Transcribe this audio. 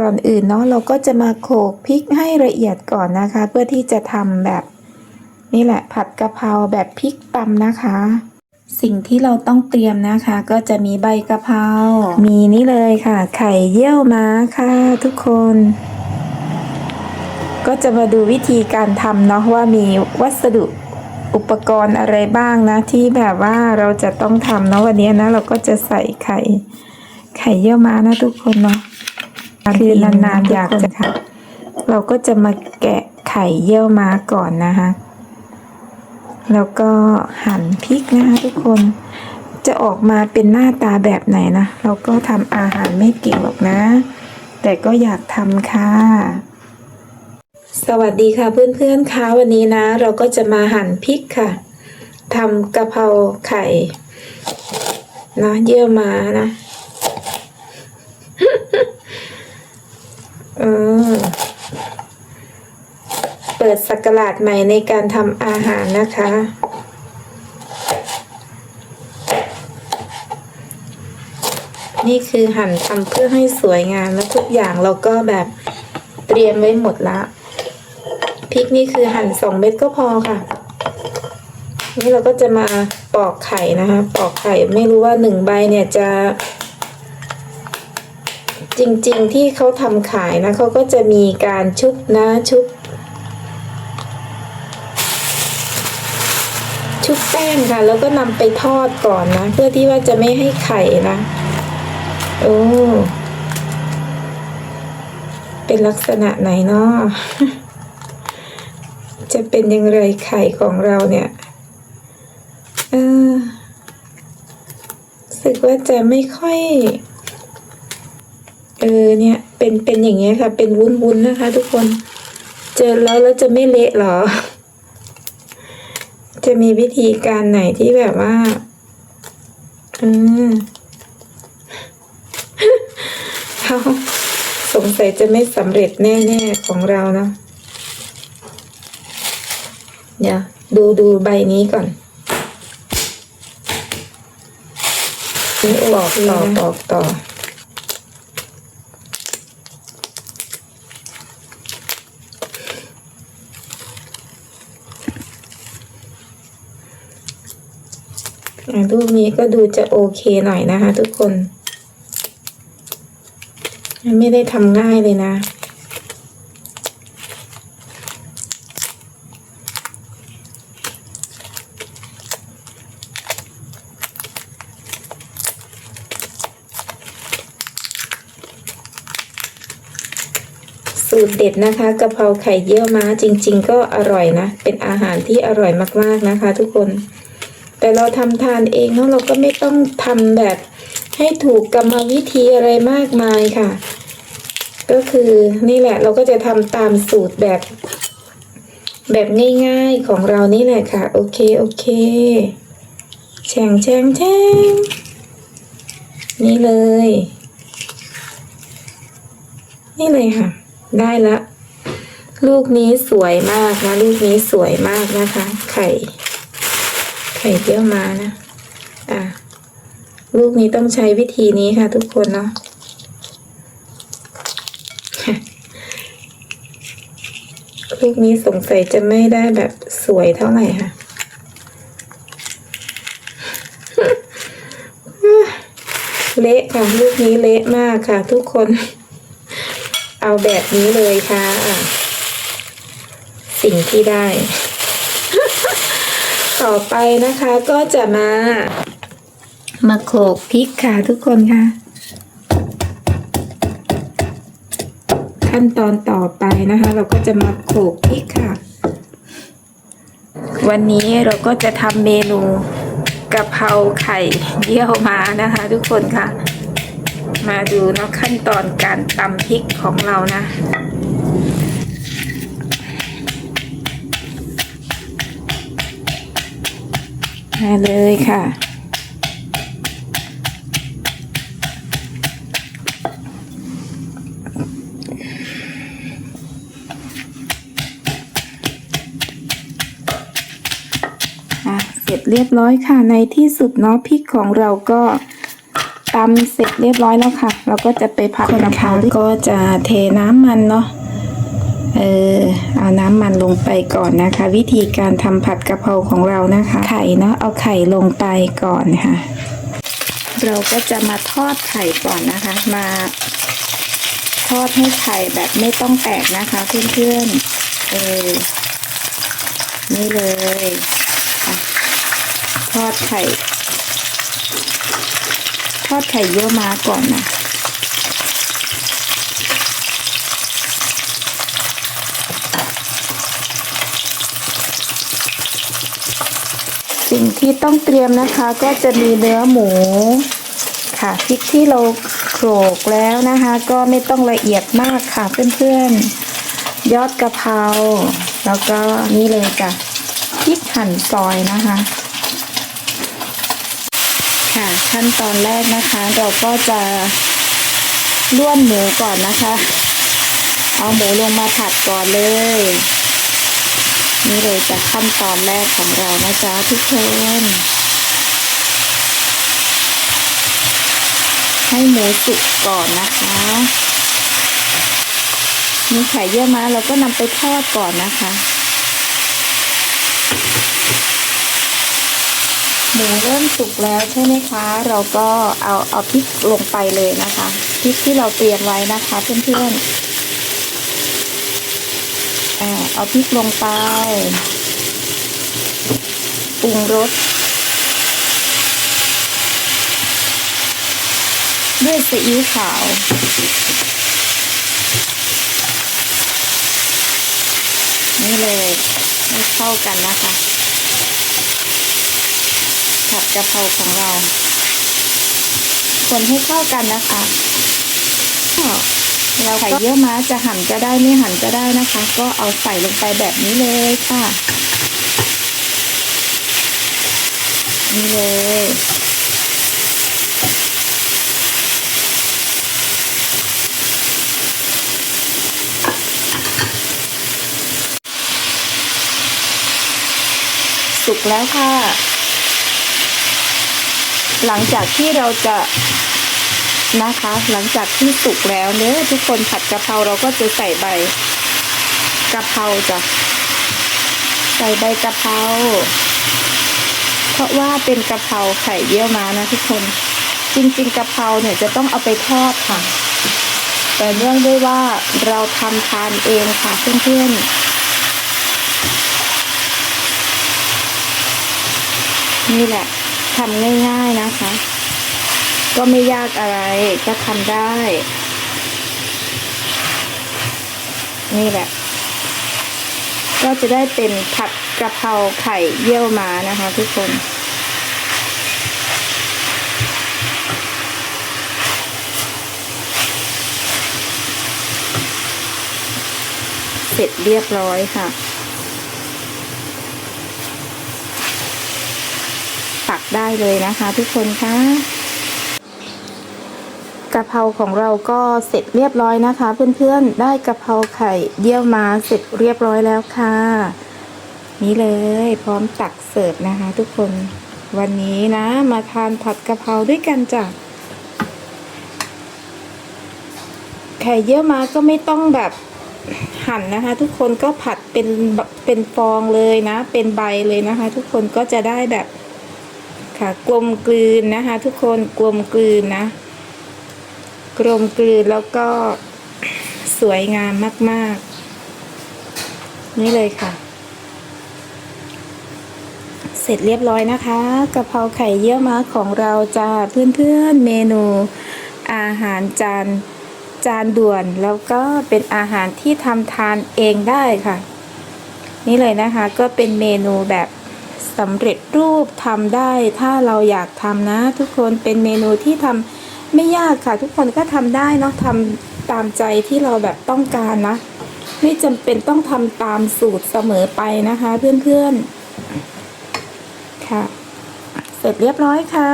ก่อนอื่นเนาะเราก็จะมาโขลกพริกให้ละเอียดก่อนนะคะ เพื่อที่จะทำแบบนี่แหละผัดกะเพราแบบพริกตำนะคะ สิ่งที่เราต้องเตรียมนะคะ ก็จะมีใบกะเพรา มีนี่เลยค่ะ ไข่เยี่ยวม้าค่ะทุกคน ก็จะมาดูวิธีการทำเนาะว่ามีวัสดุอุปกรณ์อะไรบ้างนะ ที่แบบว่าเราจะต้องทำเนาะวันนี้นะ เราก็จะใส่ไข่ ไข่เยี่ยวม้านะทุกคนเนาะ คือนานๆอยากจะค่ะ เราก็จะมาแกะไข่เยี่ยวม้าก่อนนะคะ แล้วก็หั่นพริกนะคะทุกคน จะออกมาเป็นหน้าตาแบบไหนนะ เราก็ทำอาหารไม่เก่งหรอกนะ แต่ก็อยากทำค่ะสวัสดีค่ะเพื่อนๆคะวันนี้นะ เราก็จะมาหั่นพริกค่ะทำกะเพราไข่นะเยี่ยวมานะ ออ เปิดสักราชใหม่ในการทำอาหารนะคะ นี่คือหั่นทำเพื่อให้สวยงามแล้วทุกอย่างเราก็แบบเตรียมไว้หมดละพริกนี่คือหั่นสองเม็ดก็พอค่ะ นี่เราก็จะมาปอกไข่นะคะ ปอกไข่ไม่รู้ว่าหนึ่งใบเนี่ยจะ จริงๆที่เขาทำขายนะเขาก็จะมีการชุบนะชุบ ชุบแป้งค่ะ แล้วก็นำไปทอดก่อนนะ เพื่อที่ว่าจะไม่ให้ไข่นะโอ้เป็นลักษณะไหนเนาะจะเป็นย่างไรไข่ของเราเนี่ยเออสึกว่าจะไม่ค่อย เออเนี่ยเป็นเป็นอย่างเงี้ยค่ะ เป็นวุ้นวุ้นๆนะคะ ทุกคน เจอแล้วแล้วจะไม่เละเหรอ จะมีวิธีการไหนที่แบบว่า อืมเขาสงสัยจะไม่สำเร็จแน่ๆของเราเนาะเดี๋ยวดูดูใบนี้ก่อนนี่ออกต่อออกต่ออะ รูปนี้ก็ดูจะโอเคหน่อยนะคะ ทุกคน ไม่ได้ทำง่ายเลยนะสูตรเด็ดนะคะกะเพราไข่เยี่ยวม้าจริง ๆ ก็อร่อยนะ เป็นอาหารที่อร่อยมากๆนะคะ ทุกคน แต่เราทำทานเองเนาะเราก็ไม่ต้องทำแบบให้ถูกกรรมวิธีอะไรมากมายค่ะ ก็คือนี่แหละเราก็จะทำตามสูตรแบบ แบบง่ายๆของเรานี่แหละค่ะ โอเคโอเคแช่งแช่งแช่งนี่เลย นี่เลยค่ะ ได้ละ ลูกนี้สวยมากนะ ลูกนี้สวยมากนะคะ ไข่ ข่เยี่ยวมานะ อะ ลูกนี้ต้องใช้วิธีนี้ค่ะ ทุกคนเนาะลูกนี้สงสัยจะไม่ได้แบบสวยเท่าไหร่ค่ะเละค่ะลูกนี้เละมากค่ะ ทุกคน เอาแบบนี้เลยค่ะ สิ่งที่ได้ ต่อไปนะคะก็จะมา มาโขลกพริกค่ะทุกคนค่ะ ขั้นตอนต่อไปนะคะ เราก็จะมาโขลกพริกค่ะ วันนี้เราก็จะทำเมนูกะเพราไข่เยี่ยวมานะคะ ทุกคนค่ะ มาดูเนาะขั้นตอนการตำพริกของเรานะ มาเลยค่ะอะ เสร็จเรียบร้อยค่ะ ในที่สุดเนาะพริกของเราก็ตำเสร็จเรียบร้อยแล้วค่ะ เราก็จะไปผัดกะเพราก็จะเทน้ำมันเนาะ เออเอาน้ำมันลงไปก่อนนะคะ วิธีการทำผัดกะเพราของเรานะคะ ไข่เนาะเอาไข่ลงไปก่อนค่ะ เราก็จะมาทอดไข่ก่อนนะคะ มาทอดให้ไข่แบบไม่ต้องแตกนะคะเพื่อนๆเออนี่เลยอะทอดไข่ ทอดไข่เยี่ยวม้าก่อนนะ สิ่งที่ต้องเตรียมนะคะ ก็จะมีเนื้อหมูค่ะพริกที่เราโขลกแล้วนะคะ ก็ไม่ต้องละเอียดมากค่ะเพื่อนๆ ยอดกะเพราแล้วก็นี่เลยจ้ะพริกหั่นซอยนะคะ ค่ะขั้นตอนแรกนะคะ เราก็จะล้วนหมูก่อนนะคะ เอาหมูลงมาผัดก่อนเลย นี่เลยจากขั้นตอนแรกของเรานะจ๊ะทุกคนให้หมูสุกก่อนนะคะมีไข่เยี่ยวม้าเราก็นำไปทอดก่อนนะคะ หมูเริ่มสุกแล้วใช่ไหมคะ เราก็เอาเอาพริกลงไปเลยนะคะพริกที่เราเตรียมไว้นะคะเพื่อนๆ อ่าเอาพริกลงไป ปรุงรส ด้วยซีอิ๊วขาว นี่เลยให้เข้ากันนะคะ ผัดกะเพราของเรา คนให้เข้ากันนะคะ เราไข่เยี่ยวม้าจะหั่นก็ได้ไม่หั่นก็ได้นะคะ ก็เอาใส่ลงไปแบบนี้เลยค่ะ นี่เลย สุกแล้วค่ะ หลังจากที่เราจะ นะคะ หลังจากที่สุกแล้วเนื้อทุกคนผัดกะเพราเราก็จะใส่ใบกะเพราจ้ะใส่ใบกะเพราเพราะว่าเป็นกะเพราไข่เยี่ยวม้านะทุกคน จริงๆกะเพราเนี่ยจะต้องเอาไปทอดค่ะ แต่เนื่องด้วยว่าเราทำทานเองค่ะเพื่อนๆนี่แหละทำง่ายๆนะคะ ก็ไม่ยากอะไรก็ทำได้ นี่แหละ ก็จะได้เป็นผัดกะเพราไข่เยี่ยวม้านะคะทุกคนเสร็จเรียบร้อยค่ะตักได้เลยนะคะทุกคนค่ะ กะเพราของเราก็เสร็จเรียบร้อยนะคะ เพื่อนๆได้กะเพราไข่เยี่ยวมาเสร็จเรียบร้อยแล้วค่ะ นี่เลยพร้อมตักเสิร์ฟนะคะ ทุกคนวันนี้นะ มาทานผัดกะเพราด้วยกันจ้ะไข่เยี่ยวมาก็ไม่ต้องแบบหั่นนะคะ ทุกคนก็ผัดเป็นแบบเป็นฟองเลยนะ เป็นใบเลยนะคะ ทุกคนก็จะได้แบบค่ะกลมกลืนนะคะ ทุกคนกลมกลืนนะ กลมกลืนแล้วก็สวยงามมาก ๆ นี่เลยค่ะ เสร็จเรียบร้อยนะคะกะเพราไข่เยี่ยวม้าของเราจะเพื่อนๆเมนู อาหารจานจานด่วนแล้วก็เป็นอาหารที่ทำทานเองได้ค่ะ นี่เลยนะคะก็เป็นเมนูแบบสำเร็จรูปทำได้ ถ้าเราอยากทำนะ ทุกคนเป็นเมนูที่ทำ ไม่ยากค่ะทุกคนก็ทำได้เนาะทำตามใจที่เราแบบต้องการนะ ไม่จำเป็นต้องทำตามสูตรเสมอไปนะคะเพื่อนๆค่ะ เสร็จเรียบร้อยค่ะ